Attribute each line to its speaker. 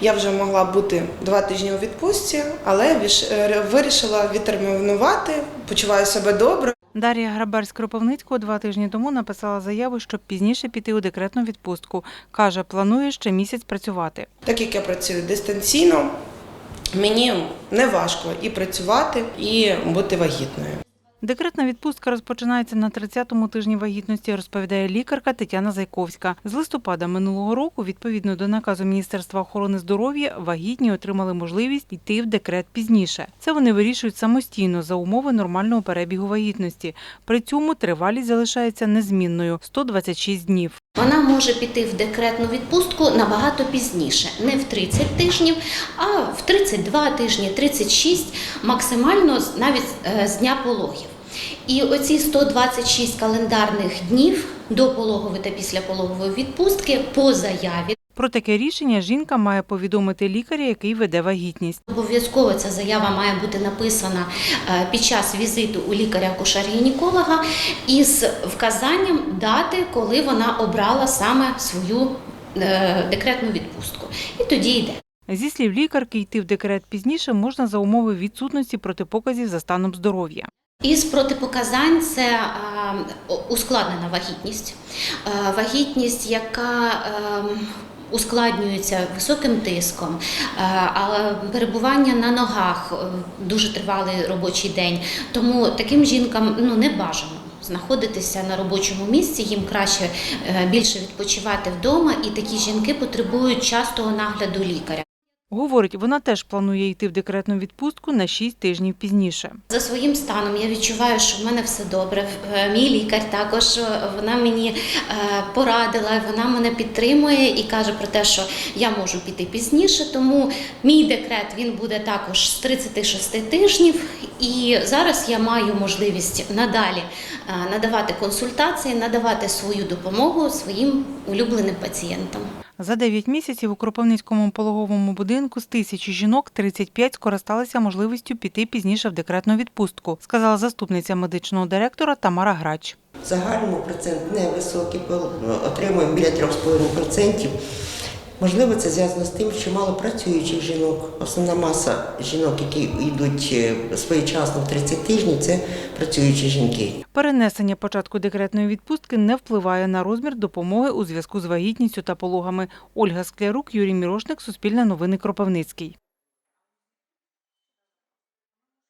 Speaker 1: Я вже могла бути два тижні у відпустці, але е, вирішила відтермінувати, почуваю себе добре.
Speaker 2: Дар'я Грабар з Кропивницького два тижні тому написала заяву, щоб пізніше піти у декретну відпустку. Каже, планує ще місяць працювати.
Speaker 1: Так як я працюю дистанційно, мені не важко і працювати, і бути вагітною.
Speaker 2: Декретна відпустка розпочинається на 30-му тижні вагітності, розповідає лікарка Тетяна Зайковська. З листопада минулого року, відповідно до наказу Міністерства охорони здоров'я, вагітні отримали можливість йти в декрет пізніше. Це вони вирішують самостійно за умови нормального перебігу вагітності. При цьому тривалість залишається незмінною 126 днів.
Speaker 3: Вона може піти в декретну відпустку набагато пізніше, не в 30 тижнів, а в 32 тижні, 36, максимально навіть е, з дня пологів. І оці 126 календарних днів до пологової та післяпологової відпустки по заяві.
Speaker 2: Про таке рішення жінка має повідомити лікаря, який веде вагітність.
Speaker 3: Обов'язково ця заява має бути написана е, під час візиту у лікаря-акушер-гінеколога із вказанням дати, коли вона обрала саме свою е, декретну відпустку. І тоді йде.
Speaker 2: Зі слів лікарки, йти в декрет пізніше можна за умови відсутності протипоказів за станом здоров'я.
Speaker 3: Із протипоказань це е, ускладнена вагітність, Е, вагітність, яка е, ускладнюється високим тиском, а перебування на ногах дуже тривалий робочий день. Тому таким жінкам ну не бажано. Знаходитися на робочому місці, їм краще більше відпочивати вдома, і такі жінки потребують частого нагляду лікаря.
Speaker 2: Говорить, вона теж планує йти в декретну відпустку на 6 тижнів пізніше.
Speaker 3: За своїм станом я відчуваю, що в мене все добре. Е, Мій лікар також е, вона мені е, порадила, вона мене підтримує і каже про те, що я можу піти пізніше. Тому мій декрет він буде також з 36 тижнів. І зараз я маю можливість надалі е, надавати консультації, надавати свою допомогу своїм улюбленим пацієнтам.
Speaker 2: За 9 місяців у Кропивницькому пологовому будинку з тисячі жінок 35 скористалися можливістю піти пізніше в декретну відпустку, сказала заступниця медичного директора Тамара Грач.
Speaker 4: В загальному процент невисокий, пол- отримуємо біля 3,5%. Можливо, це зв'язано з тим, що мало працюючих жінок. Основна маса жінок, які йдуть е, своєчасно в 30 тижнів, це працюючі жінки.
Speaker 2: Перенесення початку декретної відпустки не впливає на розмір допомоги у зв'язку з вагітністю та пологами. Ольга Склярук, Юрій Мірошник, Суспільне новини Кропивницький.